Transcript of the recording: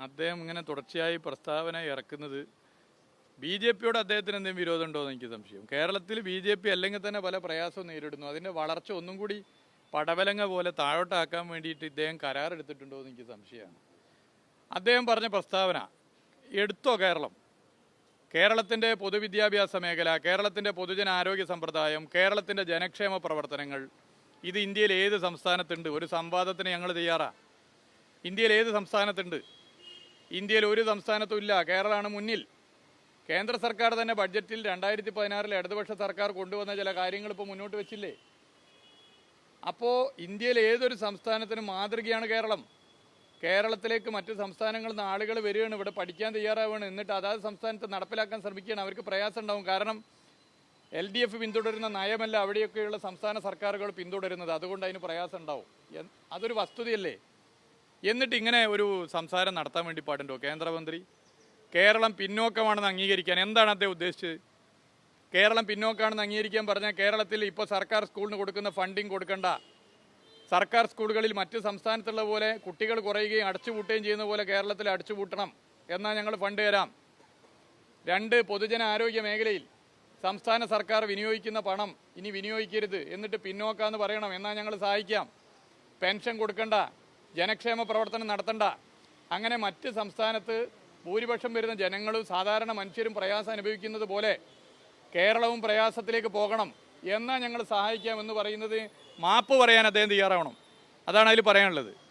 അദ്ദേഹം ഇങ്ങനെ തുടർച്ചയായി പ്രസ്താവന ഇറക്കുന്നത് ബി ജെ പിയോട് അദ്ദേഹത്തിന് എന്തെങ്കിലും വിരോധമുണ്ടോ എന്ന് എനിക്ക് സംശയം. കേരളത്തിൽ ബി ജെ പി അല്ലെങ്കിൽ തന്നെ പല പ്രയാസവും നേരിടുന്നു. അതിന്റെ വളർച്ച ഒന്നും കൂടി പടവലങ്ങ പോലെ താഴോട്ടാക്കാൻ വേണ്ടിയിട്ട് ഇദ്ദേഹം കരാറെടുത്തിട്ടുണ്ടോ എന്ന് എനിക്ക് സംശയമാണ്. അദ്ദേഹം പറഞ്ഞ പ്രസ്താവന എടുത്തോ കേരളം? കേരളത്തിന്റെ പൊതുവിദ്യാഭ്യാസ മേഖല കേരളത്തിന്റെ പൊതുജനാരോഗ്യ സമ്പ്രദായം കേരളത്തിന്റെ ജനക്ഷേമ പ്രവർത്തനങ്ങൾ ഇത് ഇന്ത്യയിൽ ഏത് സംസ്ഥാനത്തുണ്ട്? ഒരു സംവാദത്തിന് ഞങ്ങൾ തയ്യാറാണ് ഇന്ത്യയിൽ ഏത് സംസ്ഥാനത്തുണ്ട്? ഇന്ത്യയിൽ ഒരു സംസ്ഥാനത്തും ഇല്ല. കേരളമാണ് മുന്നിൽ. കേന്ദ്ര സർക്കാർ തന്നെ ബഡ്ജറ്റിൽ രണ്ടായിരത്തി പതിനാറിൽ ഇടതുപക്ഷ സർക്കാർ കൊണ്ടുവന്ന ചില കാര്യങ്ങൾ ഇപ്പോൾ മുന്നോട്ട് വെച്ചില്ലേ? അപ്പോൾ ഇന്ത്യയിൽ ഏതൊരു സംസ്ഥാനത്തിനും മാതൃകയാണ് കേരളം. കേരളത്തിലേക്ക് മറ്റ് സംസ്ഥാനങ്ങളിൽ നിന്ന് ആളുകൾ വരികയാണ് ഇവിടെ പഠിക്കാൻ തയ്യാറാവുകയാണ്. എന്നിട്ട് അതാത് സംസ്ഥാനത്ത് നടപ്പിലാക്കാൻ ശ്രമിക്കുകയാണ്. അവർക്ക് പ്രയാസം ഉണ്ടാവും കാരണം എൽ ഡി എഫ് പിന്തുടരുന്ന നയമല്ല അവിടെയൊക്കെയുള്ള സംസ്ഥാന സർക്കാരുകൾ പിന്തുടരുന്നത്. അതുകൊണ്ട് അതിന് പ്രയാസം ഉണ്ടാവും അതൊരു വസ്തുതയല്ലേ? എന്നിട്ട് ഇങ്ങനെ ഒരു സംസാരം നടത്താൻ വേണ്ടി പാടുണ്ടോ? കേന്ദ്രമന്ത്രി കേരളം പിന്നോക്കമാണെന്ന് അംഗീകരിക്കാൻ എന്താണ് അദ്ദേഹം ഉദ്ദേശിച്ചത്? കേരളം പിന്നോക്കമാണെന്ന് അംഗീകരിക്കാൻ പറഞ്ഞാൽ കേരളത്തിൽ ഇപ്പോൾ സർക്കാർ സ്കൂളിന് കൊടുക്കുന്ന ഫണ്ടിങ് കൊടുക്കണ്ട. സർക്കാർ സ്കൂളുകളിൽ മറ്റ് സംസ്ഥാനത്തുള്ള പോലെ കുട്ടികൾ കുറയുകയും അടച്ചുപൂട്ടുകയും ചെയ്യുന്ന പോലെ കേരളത്തിൽ അടച്ചുപൂട്ടണം എന്നാൽ ഞങ്ങൾ ഫണ്ട് തരാം. രണ്ട് പൊതുജന ആരോഗ്യ മേഖലയിൽ സംസ്ഥാന സർക്കാർ വിനിയോഗിക്കുന്ന പണം ഇനി വിനിയോഗിക്കരുത്. എന്നിട്ട് പിന്നോക്കാന്ന് പറയണം. എന്നാൽ ഞങ്ങൾ സഹായിക്കാം. പെൻഷൻ കൊടുക്കണ്ട. ജനക്ഷേമ പ്രവർത്തനം നടത്തണ്ട. അങ്ങനെ മറ്റ് സംസ്ഥാനത്ത് ഭൂരിപക്ഷം വരുന്ന ജനങ്ങളും സാധാരണ മനുഷ്യരും പ്രയാസം അനുഭവിക്കുന്നത് പോലെ കേരളവും പ്രയാസത്തിലേക്ക് പോകണം. എന്നാൽ ഞങ്ങൾ സഹായിക്കാമെന്ന് പറയുന്നത് മാപ്പ് പറയാൻ അദ്ദേഹം തയ്യാറാവണം. അതാണ് അതിൽ പറയാനുള്ളത്.